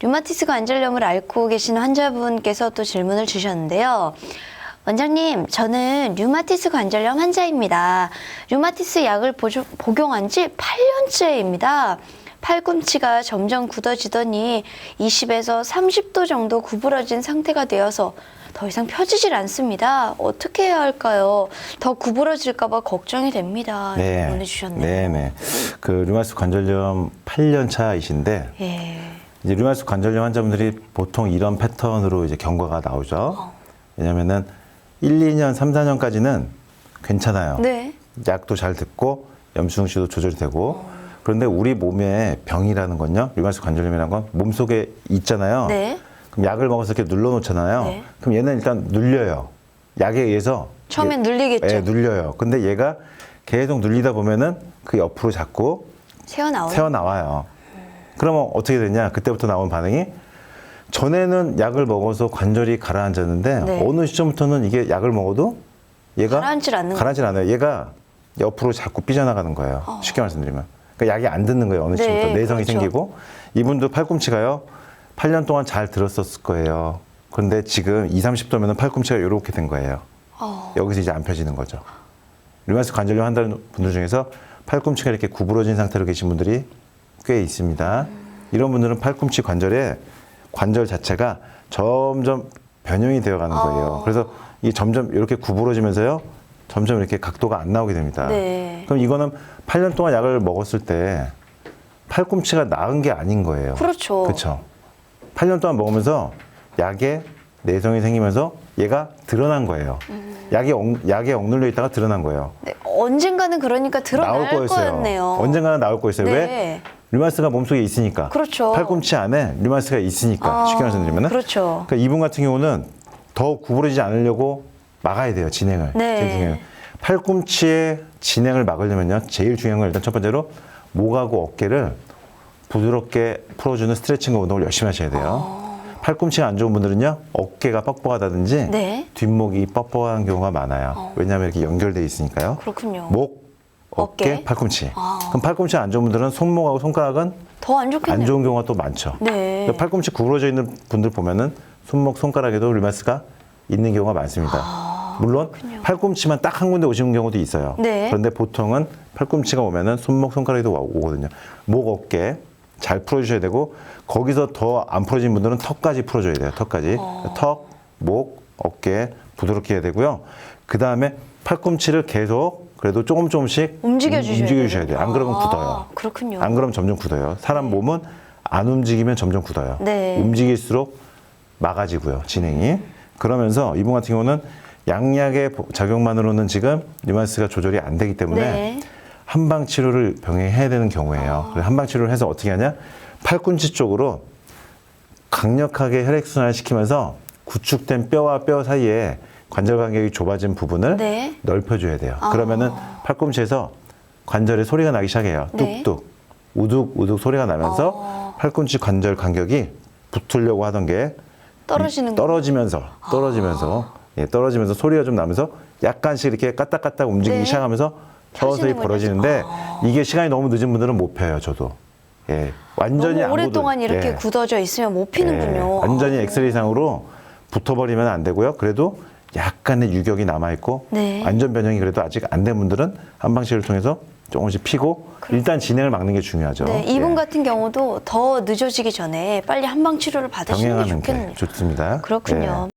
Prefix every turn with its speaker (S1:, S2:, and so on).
S1: 류마티스 관절염을 앓고 계신 환자분께서 또 질문을 주셨는데요. 원장님, 저는 류마티스 관절염 환자입니다. 류마티스 약을 보조- 복용한 지 8년째입니다. 팔꿈치가 점점 굳어지더니 20에서 30도 정도 구부러진 상태가 되어서 더 이상 펴지질 않습니다. 어떻게 해야 할까요? 더 구부러질까봐 걱정이 됩니다.
S2: 네.
S1: 보내주셨네요.
S2: 네, 네. 그 류마티스 관절염 8년 차이신데
S1: 예.
S2: 이제 류마티스 관절염 환자분들이 보통 이런 패턴으로 이제 경과가 나오죠. 왜냐면은 1, 2년, 3, 4년까지는 괜찮아요.
S1: 네.
S2: 약도 잘 듣고 염수증시도 조절이 되고 그런데 우리 몸의 병이라는 건요. 류마티스 관절염이라는 건 몸속에 있잖아요.
S1: 네.
S2: 그럼 약을 먹어서 이렇게 눌러 놓잖아요.
S1: 네.
S2: 그럼 얘는 일단 눌려요. 약에 의해서
S1: 처음엔 눌리겠죠.
S2: 예, 눌려요. 근데 얘가 계속 눌리다 보면은 그 옆으로 자꾸
S1: 새어 나오요.
S2: 새어 나와요. 그러면 어떻게 되냐? 그때부터 나온 반응이 전에는 약을 먹어서 관절이 가라앉았는데
S1: 네.
S2: 어느 시점부터는 이게 약을 먹어도 얘가
S1: 가라앉질 않는
S2: 가라앉질 않아요. 얘가 옆으로 자꾸 삐져나가는 거예요. 쉽게 말씀드리면. 그러니까 약이 안 듣는 거예요. 어느
S1: 어. 네,
S2: 시점부터 내성이
S1: 그렇죠.
S2: 생기고 이분도 팔꿈치가요. 8년 동안 잘 들었었을 거예요. 그런데 지금 2, 30도면 팔꿈치가 이렇게 된 거예요.
S1: 어.
S2: 여기서 이제 안 펴지는 거죠. 류마티스 관절염 한다는 분들 중에서 팔꿈치가 이렇게 구부러진 상태로 계신 분들이 꽤 있습니다. 이런 분들은 팔꿈치 관절에 관절 자체가 점점 변형이 되어 가는 거예요. 그래서 이게 점점 이렇게 구부러지면서요. 점점 이렇게 각도가 안 나오게 됩니다.
S1: 네.
S2: 그럼 이거는 8년 동안 약을 먹었을 때 팔꿈치가 나은 게 아닌 거예요.
S1: 그렇죠.
S2: 그렇죠. 8년 동안 먹으면서 약에 내성이 생기면서 얘가 드러난 거예요.
S1: 음.
S2: 약에 억, 약에 억눌려 있다가 드러난 거예요.
S1: 네, 언젠가는 그러니까 드러날
S2: 나올.
S1: 거였네요.
S2: 언젠가는 나올 거였어요.
S1: 네.
S2: 왜? 류마스가 몸속에 있으니까.
S1: 그렇죠.
S2: 팔꿈치 안에 류마스가 있으니까.
S1: 아,
S2: 쉽게 말씀드리면.
S1: 그렇죠.
S2: 그러니까 이분 같은 경우는 더 구부러지지 않으려고 막아야 돼요. 진행을.
S1: 네.
S2: 팔꿈치의 진행을 막으려면요. 제일 중요한 건 일단 첫 번째로 목하고 어깨를 부드럽게 풀어주는 스트레칭 운동을 열심히 하셔야 돼요. 팔꿈치가 안 좋은 분들은요. 어깨가 뻑뻑하다든지
S1: 아. 네.
S2: 뒷목이 뻑뻑한 경우가 많아요. 왜냐하면 이렇게 연결돼 있으니까요.
S1: 그렇군요.
S2: 목, 어깨,
S1: 어깨?
S2: 팔꿈치.
S1: 아.
S2: 그럼 팔꿈치 안 좋은 분들은 손목하고 손가락은
S1: 더 안 좋겠네요.
S2: 안 좋은 경우가 또 많죠.
S1: 네.
S2: 팔꿈치 구부러져 있는 분들 보면은 손목, 손가락에도 류마스가 있는 경우가 많습니다. 물론 팔꿈치만 딱 한 군데 오시는 경우도 있어요.
S1: 아, 네.
S2: 그런데 보통은 팔꿈치가 오면은 손목, 손가락에도 와- 오거든요. 목, 어깨 잘 풀어주셔야 되고 거기서 더 안 풀어진 분들은 턱까지 풀어줘야 돼요. 턱까지
S1: 어.
S2: 턱, 목, 어깨 부드럽게 해야 되고요. 그 다음에 팔꿈치를 계속 그래도 조금 조금씩
S1: 움직여 주셔야
S2: 돼요. 안 그러면
S1: 아,
S2: 굳어요.
S1: 그렇군요.
S2: 안 그러면 점점 굳어요. 사람 몸은 안 움직이면 점점 굳어요.
S1: 네.
S2: 움직일수록 막아지고요, 진행이. 그러면서 이분 같은 경우는 양약의 보- 작용만으로는 지금 류마티스가 조절이 안 되기 때문에
S1: 네.
S2: 한방 치료를 병행해야 되는 경우예요. 그래서 한방 치료를 해서 어떻게 하냐? 팔꿈치 쪽으로 강력하게 혈액순환을 시키면서 구축된 뼈와 뼈 사이에 관절 간격이 좁아진 부분을
S1: 네.
S2: 넓혀줘야 돼요. 그러면은 팔꿈치에서 관절에 소리가 나기 시작해요.
S1: 네.
S2: 뚝뚝, 우둑, 우둑 소리가 나면서
S1: 어.
S2: 팔꿈치 관절 간격이 붙으려고 하던 게
S1: 떨어지는 거.
S2: 떨어지면서 떨어지면서 예, 떨어지면서 소리가 좀 나면서 약간씩 이렇게 까딱까딱 움직이기
S1: 네.
S2: 시작하면서 서서히. 벌어지는데 이게 시간이 너무 늦은 분들은 못 펴요. 저도 예, 완전히
S1: 너무
S2: 안
S1: 오랫동안
S2: 굳어-
S1: 이렇게
S2: 예.
S1: 굳어져 있으면 못 피는군요.
S2: 예, 완전히 엑스레이상으로 붙어버리면 안 되고요. 그래도 약간의 유격이 남아 있고
S1: 네.
S2: 안전 변형이 그래도 아직 안 된 분들은 한방치를 통해서 조금씩 피고 일단 진행을 막는 게 중요하죠.
S1: 네, 이분
S2: 예.
S1: 같은 경우도 더 늦어지기 전에 빨리 한방 치료를 받으시는 게
S2: 병행하는
S1: 좋겠네요.
S2: 게 좋습니다.
S1: 그렇군요.
S2: 예.